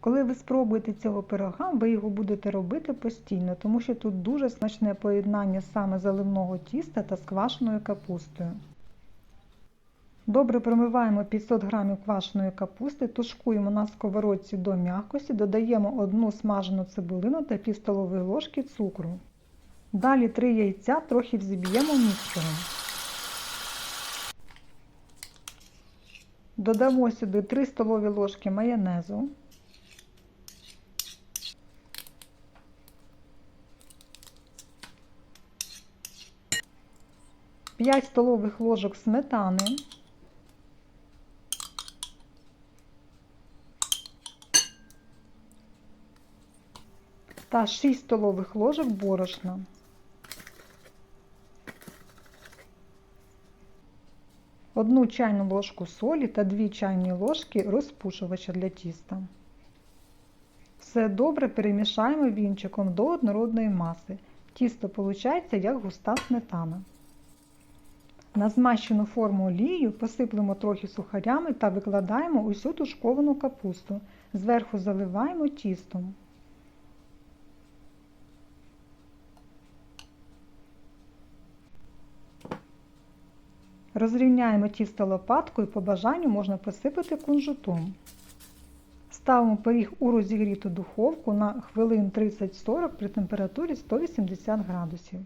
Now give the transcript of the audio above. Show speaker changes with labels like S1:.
S1: Коли ви спробуєте цього пирога, ви його будете робити постійно, тому що тут дуже смачне поєднання саме заливного тіста та з капустою. Добре промиваємо 500 г квашеної капусти, тушкуємо на сковородці до м'якості, додаємо одну смажену цибулину та пів столової ложки цукру. Далі 3 яйця трохи взіб'ємо міксером. Додамо сюди 3 столові ложки майонезу. П'ять столових ложок сметани. Та 6 столових ложок борошна. Одну чайну ложку солі та 2 чайні ложки розпушувача для тіста. Все добре перемішаємо вінчиком до однородної маси. Тісто виходить як густа сметана. На змащену форму олією посиплемо трохи сухарями та викладаємо усю тушковану капусту. Зверху заливаємо тістом. Розрівняємо тісто лопаткою, по бажанню можна посипати кунжутом. Ставимо пиріг у розігріту духовку на хвилин 30-40 при температурі 180 градусів.